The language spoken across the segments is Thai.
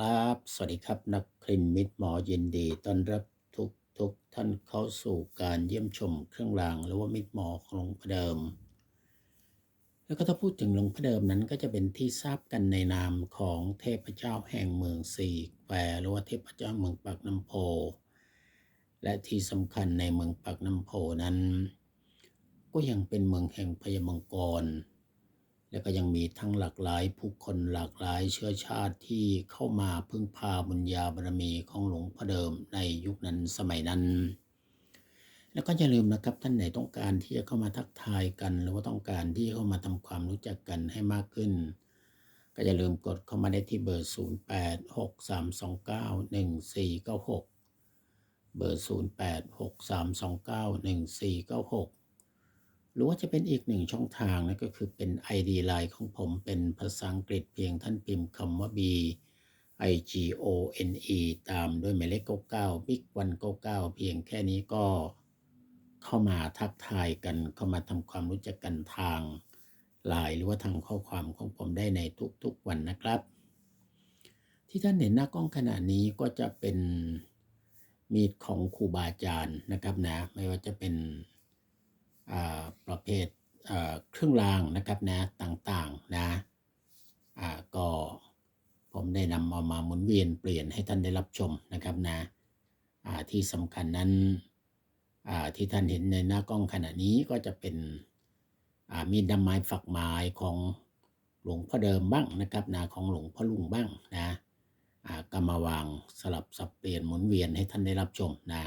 ครับ สวัสดีครับ นักคลินมิตรหมอยินดีต้อนรับทุกทุกท่านเข้าสู่การเยี่ยมชมเครื่องรางหรือว่ามิตรหมอของหลวงพ่อเดิม แล้วก็ถ้าพูดถึงหลวงพ่อเดิมนั้นก็จะเป็นที่ทราบกันในนามของเทพเจ้าแห่งเมืองสี่แควหรือว่าเทพเจ้าเมืองปากน้ำโพ และที่สำคัญในเมืองปากน้ำโพนั้น ก็ยังเป็นเมืองแห่งพญามังกร และก็ยังมีทั้งหลากหลายผู้คนหลากหลายเชื้อชาติที่เข้ามาพึ่งพาบุญญาบารมีของหลวงพ่อเดิมในยุคนั้นสมัยนั้น แล้วก็อย่าลืมนะครับท่านไหนต้องการที่จะเข้ามาทักทายกัน หรือว่าต้องการที่เข้ามาทำความรู้จักกันให้มากขึ้น ก็อย่าลืมกดเข้ามาได้ที่เบอร์ 0863291496 เบอร์ 0863291496 หรือว่าจะเป็นอีกหนึ่งช่องทางนะก็คือเป็น ID Line ของผมเป็นภาษาอังกฤษเพียงท่านพิมพ์คำว่า B I G O N E ตามด้วยหมายเลข99 Big 199 เพียงแค่นี้ก็เข้ามาทักทายกัน เข้ามาทำความรู้จักกันทางไลน์หรือว่าทางข้อความของผมได้ในทุกๆวันนะครับ ที่ท่านเห็นหน้ากล้องขณะนี้ก็จะเป็นมีดของครูบาอาจารย์นะครับนะ ไม่ว่าจะเป็น ประเภทเครื่องรางนะครับนะต่างๆนะก็ผมได้นำเอามาหมุนเวียนเปลี่ยนให้ท่านได้รับชมนะครับนะที่สำคัญนั้นที่ท่านเห็นในหน้ากล้องขณะนี้ก็จะเป็นมีดดำไม้ฝักไม้ของหลวงพ่อเดิมบ้างนะครับนะของหลวงพ่อลุงบ้างนะก็มาวางสลับสับเปลี่ยนหมุนเวียนให้ท่านได้รับชมนะ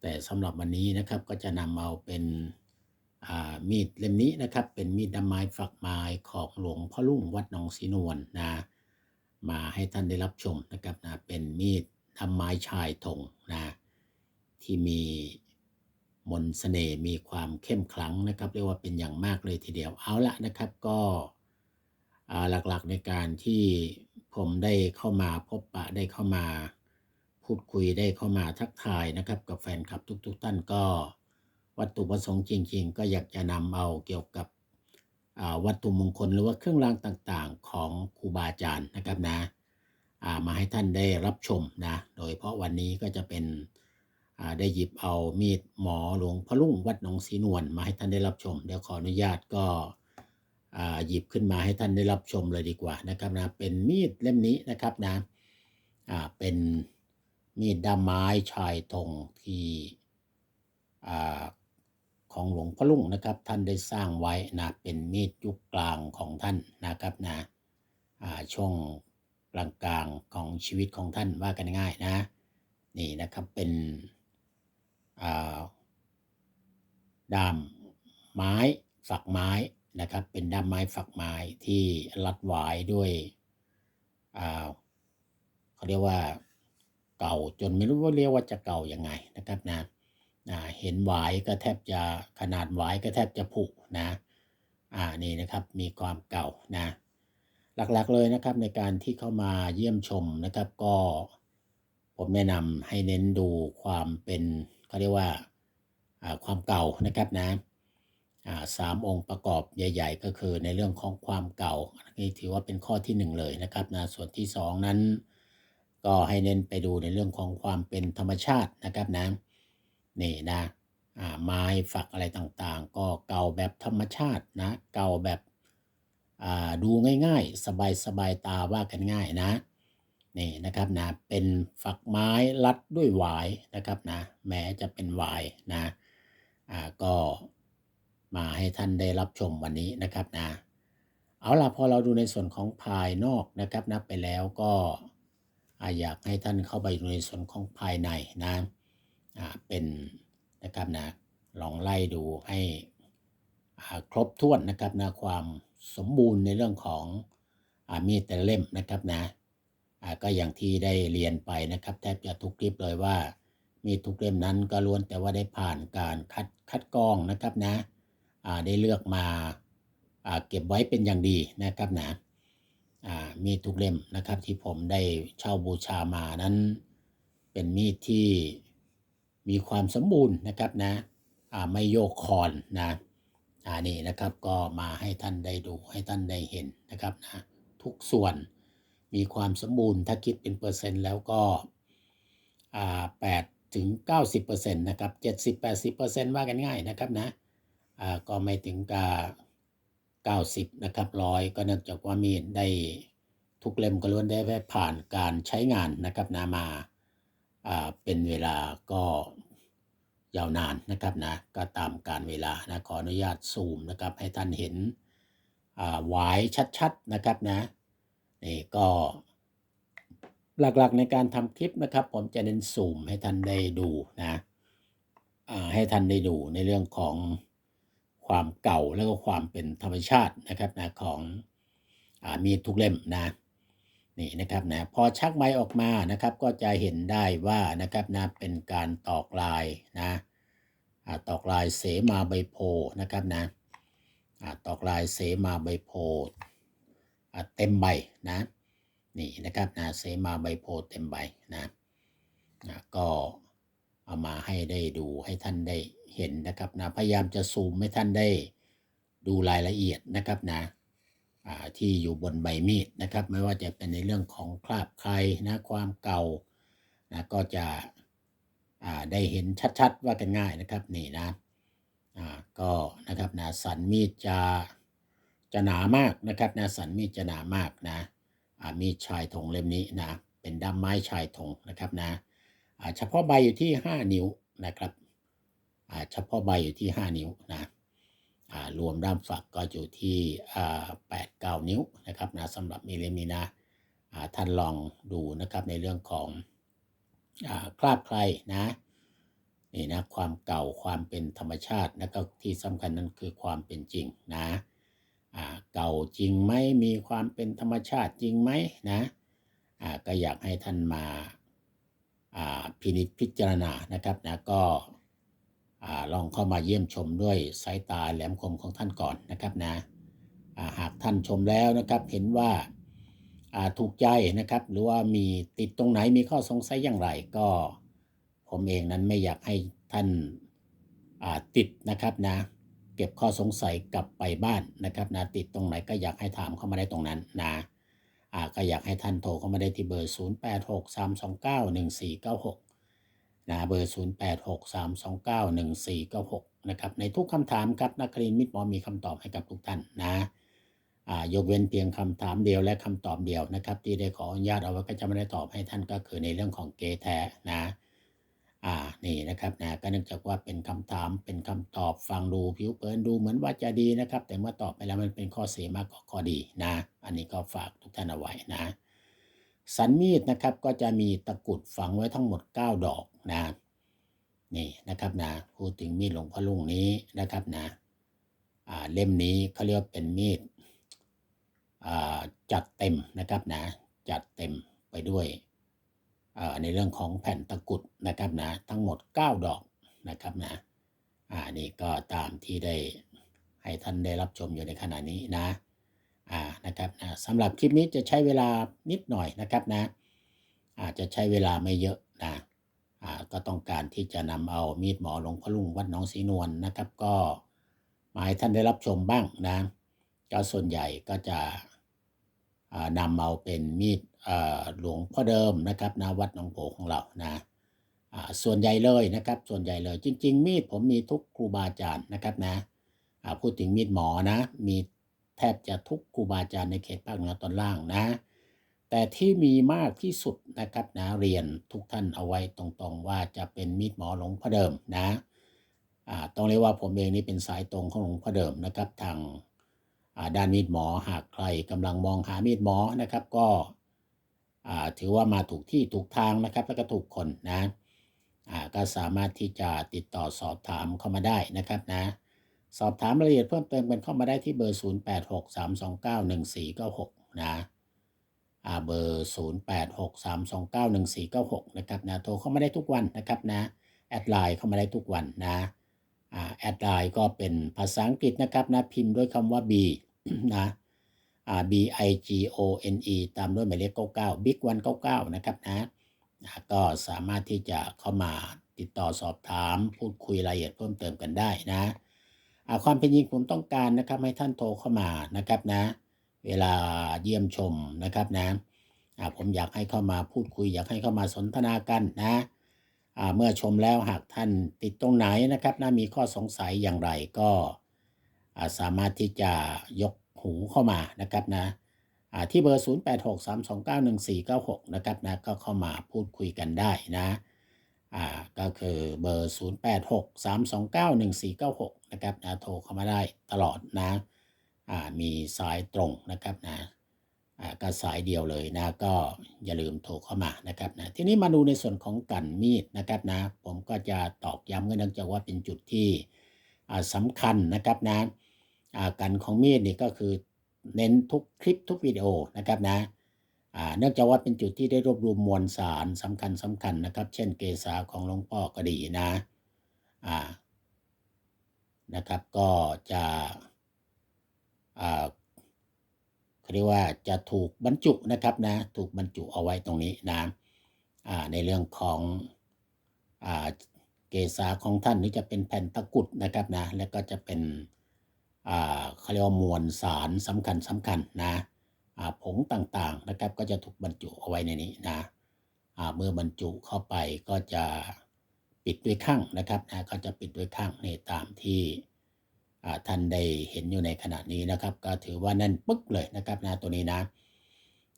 แต่สำหรับวันนี้นะครับก็จะนำเอาเป็น มีดเล่มนี้นะครับ เป็นมีดดำไม้ฝักไม้ของหลวงพ่อลุ่งวัดหนองสีนวลนะมาให้ท่านได้รับชมนะครับนะเป็นมีดดำไม้ชายธงนะที่มีมนต์เสน่ห์มีความเข้มขลังนะครับเรียกว่าเป็นอย่างมากเลยทีเดียวเอาละนะครับก็หลักๆในการที่ผมได้เข้ามาพบปะได้เข้ามา พูดคุยได้เข้ามาทักทายนะครับ กับแฟนคลับทุก ๆ ท่านก็ วัตถุประสงค์จริง ๆ ก็อยากจะนำเอาเกี่ยวกับวัตถุมงคลหรือว่าเครื่องรางต่างๆ ของครูบาอาจารย์นะครับนะามาให้ท่านได้รับชมนะ โดยเฉพาะวันนี้ก็จะเป็นได้หยิบเอามีดหมอหลวงพ่อลุ่งวัดหนองสีนวลมาให้ท่านได้รับชม เดี๋ยวขออนุญาตก็หยิบขึ้นมาให้ท่านได้รับชมเลยดีกว่านะครับนะเป็นมีดเล่มนี้นะครับนะเป็นมีดด้ามไม้ชายธงที่ ของหลวงพ่อลุงนะครับ ท่านได้สร้างไว้นะเป็นมีดยุคกลางของท่านนะครับนะช่วงกลางกลางๆของชีวิตของท่านว่ากันง่ายนะ นี่นะครับเป็นาด้ามไม้ฝักไม้นะครับ เป็นด้ามไม้ฝักไม้ที่รัดหวายด้วยเขาเรียกว่าเก่าจนไม่รู้ว่าเรียกว่าจะเก่ายังไงนะครับนะ เห็นหวายก็แทบจะขนาดหวายก็แทบจะผุนะอ่านี่นะครับมีความเก่านะหลักๆเลยนะครับในการที่เข้ามาเยี่ยมชมนะครับ ก็ผมแนะนำให้เน้นดูความเป็นเขาเรียกว่าความเก่านะครับนะสามองค์ประกอบใหญ่ ๆ ก็คือในเรื่องของความเก่านี่ถือว่าเป็นข้อที่หนึ่งเลยนะครับนะส่วนที่สองนั้น ก็ให้เน้นไปดูในเรื่องของความเป็นธรรมชาตินะครับนะ นี่นะไม้ฝักอะไรต่างๆ ก็เก่าแบบธรรมชาตินะ เก่าแบบดูง่ายๆ สบายๆตาว่ากันง่ายนะนี่นะครับนะเป็นฝักไม้รัดด้วยหวายนะครับนะแม้จะเป็นหวายนะอ่าก็มาให้ท่านได้รับชมวันนี้นะครับนะเอาล่ะพอเราดูในส่วนของภายนอกนะครับนะไปแล้วก็อยากให้ท่านเข้าไปดูในส่วนของภายในนะ เป็นนะครับนะลองไล่ดูให้อ่าครบถ้วนนะครับนะความสมบูรณ์ในเรื่องของอมีดแต่เล่มนะครับนะอ่าก็อย่างที่ได้เรียนไปนะครับแทบจะทุกคลิปเลยว่า มีดทุกเล่มนั้นก็ล้วนแต่ว่าได้ผ่านการคัดคัดกรองนะครับนะอ่าได้เลือกมาอ่าเก็บไว้เป็นอย่างดีนะครับนะอ่ามีดทุกเล่มนะครับที่ผมได้เช่าบูชามานั้น เป็นมีดที่ มีความสมบูรณ์นะครับนะไม่โยกคอนนะอ่านี่นะครับก็มาให้ท่านได้ดูให้ท่านได้เห็นนะครับนะทุกส่วนมีความสมบูรณ์ถ้าคิดเป็นเปอร์เซ็นต์แล้วก็อ่า8ถึง 90%นะครับ70-80%ว่ากันง่ายนะครับนะอ่าก็ไม่ถึงกับ90 นะครับร้อยก็เนื่องจากว่ามีได้ทุกเล่มก็ล้วนได้ผ่านการใช้งานนะครับนะมา เป็นเวลาก็ยาวนานนะครับนะก็ตามการเวลานะขออนุญาตซูมนะครับให้ท่านเห็นหวายชัดๆนะครับนะนี่ก็หลักๆในการทำคลิปนะครับ ผมจะเน้นซูมให้ท่านได้ดูนะให้ท่านได้ดูในเรื่องของความเก่าแล้วก็ความเป็นธรรมชาตินะครับนะของอมีดทุกเล่มนะ นี่นะครับนะพอชักไม้ออกมานะครับ ก็จะเห็นได้ว่านะครับนะเป็นการตอกลายนะตอกลายเสมาใบโพนะครับนะตอกลายเสมาใบโพเต็มใบนะนี่นะครับนะเสมาใบโพเต็มใบนะนะก็เอามาให้ได้ดูให้ท่านได้เห็นนะครับนะพยายามจะซูมให้ท่านได้ดูรายละเอียดนะครับนะ ที่อยู่บนใบมีดนะครับ ไม่ว่าจะเป็นในเรื่องของคราบใครนะความเก่านะก็จะได้เห็นชัดๆว่ากันง่ายนะครับนี่นะก็นะครับนะสันมีดจะจะหนามากนะครับนะสันมีดจะหนามากนะมีดชายธงเล่มนี้นะเป็นด้ามไม้ชายธงนะครับนะเฉพาะใบอยู่ที่ 5 นิ้วนะครับเฉพาะใบอยู่ที่ 5 นิ้วนะ รวมด้ามฝักก็อยู่ที่แปดเก้านิ้วนะครับนะสำหรับมีเลมนี้นะอ่าท่านลองดูนะครับในเรื่องของอคราบใครนะนี่นะความเก่าความเป็นธรรมชาติแล้วก็ที่สำคัญนั้นคือความเป็นจริงนะเก่าจริงไหมมีความเป็นธรรมชาติจริงไหมนะก็อยากให้ท่านมาพินิจพิจารณานะครับนะก็ ลองเข้ามาเยี่ยมชมด้วยสายตาแหลมคมของท่านก่อนนะครับนะหากท่านชมแล้วนะครับเห็นว่าถูกใจนะครับหรือว่ามีติดตรงไหนมีข้อสงสัยอย่างไรก็ ผมเองนั้นไม่อยากให้ท่านาติดนะครับนะเก็บข้อสงสัยกลับไปบ้านนะครับนะติดตรงไหนก็อยากให้ถามเข้ามาได้ตรงนั้นนะก็อยากให้ท่านโทรเข้ามาได้ที่เบอร์ 0863291496 นะเบอร์ 0863291496นะครับในทุกคำถามครับนักเรียนมิตรหมอมีคำตอบให้กับทุกท่านนะยกเว้นเพียงคำถามเดียวและคำตอบเดียวนะครับ ที่ได้ขออนุญาตเอาไว้ก็จะไม่ได้ตอบให้ท่านก็คือในเรื่องของเกแท้นะอ่านี่นะครับนะก็เนื่องจากว่าเป็นคำถามเป็นคำตอบฟังดูผิวเผินดูเหมือนว่าจะดีนะครับ แต่เมื่อตอบไปแล้วมันเป็นข้อเสียมากกว่าข้อดีนะ อันนี้ก็ฝากทุกท่านเอาไว้นะ สันมีดนะครับก็จะมีตะกุดฝังไว้ทั้งหมด 9 ดอกนะนี่นะครับนะพูดถึงมีดหลวงพ่อลุงนี้นะครับนะเล่มนี้เขาเรียกเป็นมีดจัดเต็มนะครับนะจัดเต็มไปด้วยในเรื่องของแผ่นตะกุดนะครับนะทั้งหมด 9 ดอกนะครับนะอ่านี่ก็ตามที่ได้ให้ท่านได้รับชมอยู่ในขณะนี้นะ นะครับนะสำหรับคลิปนี้จะใช้เวลานิดหน่อยนะครับนะ อาจจะใช้เวลาไม่เยอะนะก็ต้องการที่จะนำเอามีดหมอหลวงพ่อลุงวัดหนองศรีนวลนะครับ ก็มาให้ท่านได้รับชมบ้างนะก็ส่วนใหญ่ก็จะนำเอาเป็นมีดหลวงพ่อเดิมนะครับนะวัดหนองโพของเรานะส่วนใหญ่เลยนะครับ ส่วนใหญ่เลยจริง ๆ มีดผมมีทุกครูบาอาจารย์นะครับนะพูดถึงมีดหมอนะมี แทบจะทุกครูบาอาจารย์ในเขตภาคเหนือตอนล่างนะ แต่ที่มีมากที่สุดนะครับนะเรียนทุกท่านเอาไว้ตรงๆว่าจะเป็นมีดหมอหลวงพ่อเดิมนะต้องเรียกว่าผมเองนี่เป็นสายตรงของหลวงพ่อเดิมนะครับ ทางาด้านมีดหมอหากใครกำลังมองหามีดหมอนะครับ ก็ถือว่ามาถูกที่ถูกทางนะครับ แล้วก็ถูกคนนะก็สามารถที่จะติดต่อสอบถามเข้ามาได้นะครับนะ สอบถามรายละเอียดเพิ่มเติมกันเข้ามาได้ที่เบอร์ 0863291496 นะอ่าเบอร์ 0863291496 นะครับนะโทรเข้ามาได้ทุกวันนะครับนะแอดไลน์เข้ามาได้ทุกวันนะอ่าแอดไลน์ก็เป็นภาษาอังกฤษนะครับนะพิมพ์ด้วยคำว่า B นะอ่า B I G O N E ตามด้วยหมายเลข99 Big 199 นะครับนะนะก็สามารถที่จะเข้ามาติดต่อสอบถามพูดคุยรายละเอียดเพิ่มเติมกันได้นะ ความเป็นจริงผมต้องการนะครับให้ท่านโทรเข้ามานะครับนะ เวลาเยี่ยมชมนะครับนะผมอยากให้เข้ามาพูดคุย อยากให้เข้ามาสนทนากันนะเมื่อชมแล้วหากท่านติดตรงไหนนะครับนะมีข้อสงสัยอย่างไรก็าสามารถที่จะยกหูเข้ามานะครับนะที่เบอร์ 0863291496 นะครับนะก็เข้ามาพูดคุยกันได้นะ อ่าก็คือเบอร์ 0863291496 นะครับนะโทรเข้ามาได้ตลอดนะอ่ามีสายตรงนะครับนะอ่าก็สายเดียวเลยนะก็อย่าลืมโทรเข้ามานะครับนะทีนี้มาดูในส่วนของกันมีดนะครับนะผมก็จะตอกย้ำกันเนื่องจากว่าเป็นจุดที่อ่าสำคัญนะครับนะอ่ากันของมีดนี่ก็คือเน้นทุกคลิปทุกวิดีโอนะครับนะ เนื่องจากว่าเป็นจุดที่ได้รวบรวมมวลสารสำคัญสำคัญนะครับ เช่นเกษาของหลวงพ่อก็ดีนะอ่านะครับก็จะอ่าเขาเรียกว่าจะถูกบรรจุนะครับนะถูกบรรจุเอาไว้ตรงนี้นะอ่าในเรื่องของอ่าเกษาของท่านนี่จะเป็นแผ่นตะกุดนะครับนะแล้วก็จะเป็นอ่าเขาเรียกว่ามวลสารสำคัญสำคัญนะ ผงต่างๆนะครับ ก็จะถูกบรรจุเอาไว้ในนี้นะเมื่อบรรจุเข้าไปก็จะปิดด้วยข้างนะครับนะก็จะปิดด้วยข้างในตามที่ท่านได้เห็นอยู่ในขณะนี้นะครับ ก็ถือว่าแน่นปึ๊กเลยนะครับนะตัวนี้นะ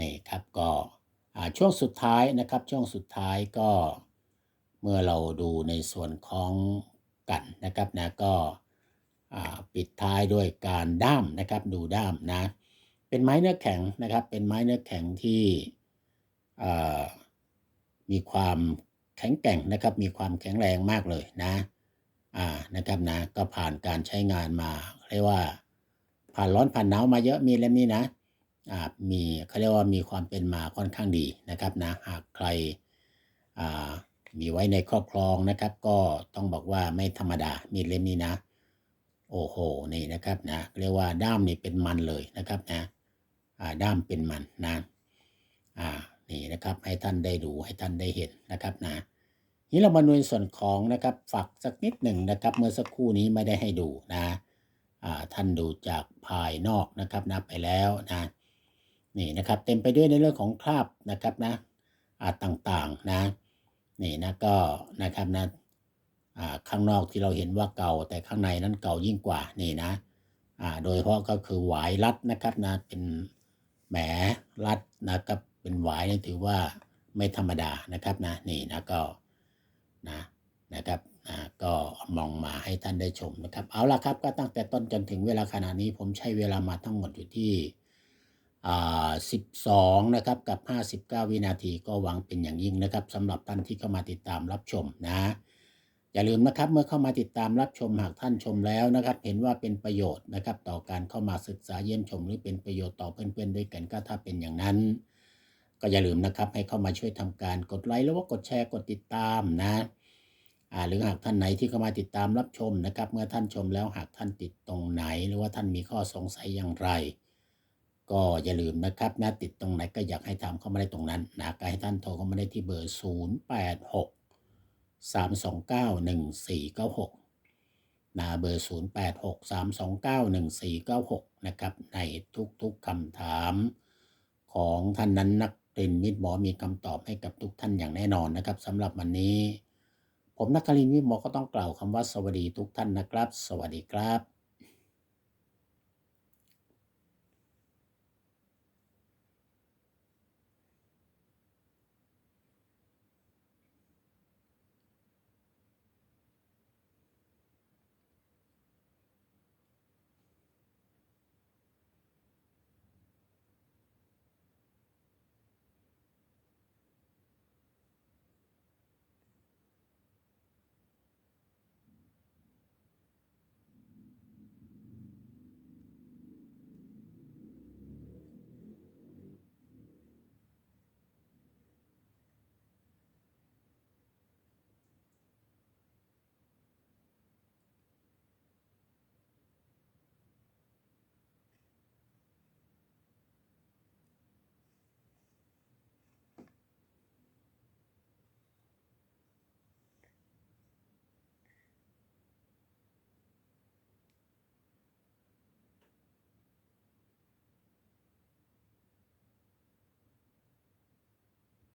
นี่ครับก็ช่วงสุดท้ายนะครับ ช่วงสุดท้ายก็เมื่อเราดูในส่วนของกันนะครับนะก็ปิดท้ายด้วยการด้ามนะครับ ดูด้ามนะ เป็นไม้เนื้อแข็งนะครับ เป็นไม้เนื้อแข็งที่มีความแข็งแกร่งนะครับ มีความแข็งแรงมากเลยนะอ่านะครับนะก็ผ่านการใช้งานมาเรียกว่าผ่านร้อนผ่านหนาวมาเยอะมีเล่มนี้นะอ่ามีเขาเรียกว่ามีความเป็นมาค่อนข้างดีนะครับนะหากใครอ่ามีไว้ในครอบครองนะครับ ก็ต้องบอกว่าไม่ธรรมดามีเล่มนี้นะ โอ้โหนี่นะครับนะเรียกว่าด้ามนี่เป็นมันเลยนะครับนะ ด้ามเป็นมันนะอ่านี่นะครับให้ท่านได้ดูให้ท่านได้เห็นนะครับนะนี้เรามาดูในส่วนของนะครับฝักสักนิดหนึ่งนะครับ เมื่อสักครู่นี้ไม่ได้ให้ดูนะท่านดูจากภายนอกนะครับนะไปแล้วนะนี่นะครับเต็มไปด้วยในเรื่องของคราบนะครับนะอ่าต่างๆนะนี่นะก็นะครับนะข้างนอกที่เราเห็นว่าเก่าแต่ข้างในนั้นเก่ายิ่งกว่านี่นะโดยเฉพาะก็คือหวายรัดนะครับนะเป็น แหมรัดนะครับเป็นหวายนี่ถือว่าไม่ธรรมดานะครับนะนี่นะก็นะนะครับอ่าก็มองมาให้ท่านได้ชมนะครับ เอาละครับก็ตั้งแต่ต้นจนถึงเวลาขณะนี้ผมใช้เวลามาทั้งหมดอยู่ที่อ่า12 นะครับกับ 59 วินาทีก็หวังเป็นอย่างยิ่งนะครับสำหรับท่านที่เข้ามาติดตามรับชมนะ อย่าลืมนะครับเมื่อเข้ามาติดตามรับชมหากท่านชมแล้วนะครับ เห็นว่าเป็นประโยชน์นะครับ ต่อการเข้ามาศึกษาเยี่ยมชม หรือเป็นประโยชน์ต่อเพื่อนๆ ด้วยกันก็ถ้าเป็นอย่างนั้น ก็อย่าลืมนะครับให้เข้ามาช่วยทำการกดไลค์หรือว่ากดแชร์กดติดตามนะอ่าหรือหากท่านไหนที่เข้ามาติดตามรับชมนะครับ เมื่อท่านชมแล้วหากท่านติดตรงไหน หรือว่าท่านมีข้อสงสัยอย่างไร ก็อย่าลืมนะครับนะติดตรงไหนก็อยากให้ทำเข้ามาได้ตรงนั้นนะก็ให้ท่านโทรเข้ามาได้ที่เบอร์ 086 3291496นะเบอร์ 0863291496 นะครับ ในทุกๆคำถามของท่านนั้นนักเรียนมิตรหมอมีคำตอบให้กับทุกท่านอย่างแน่นอนนะครับสำหรับวันนี้ ผมนักครินมิตรหมอก็ต้องกล่าวคำว่าสวัสดีทุกท่านนะครับ สวัสดีครับ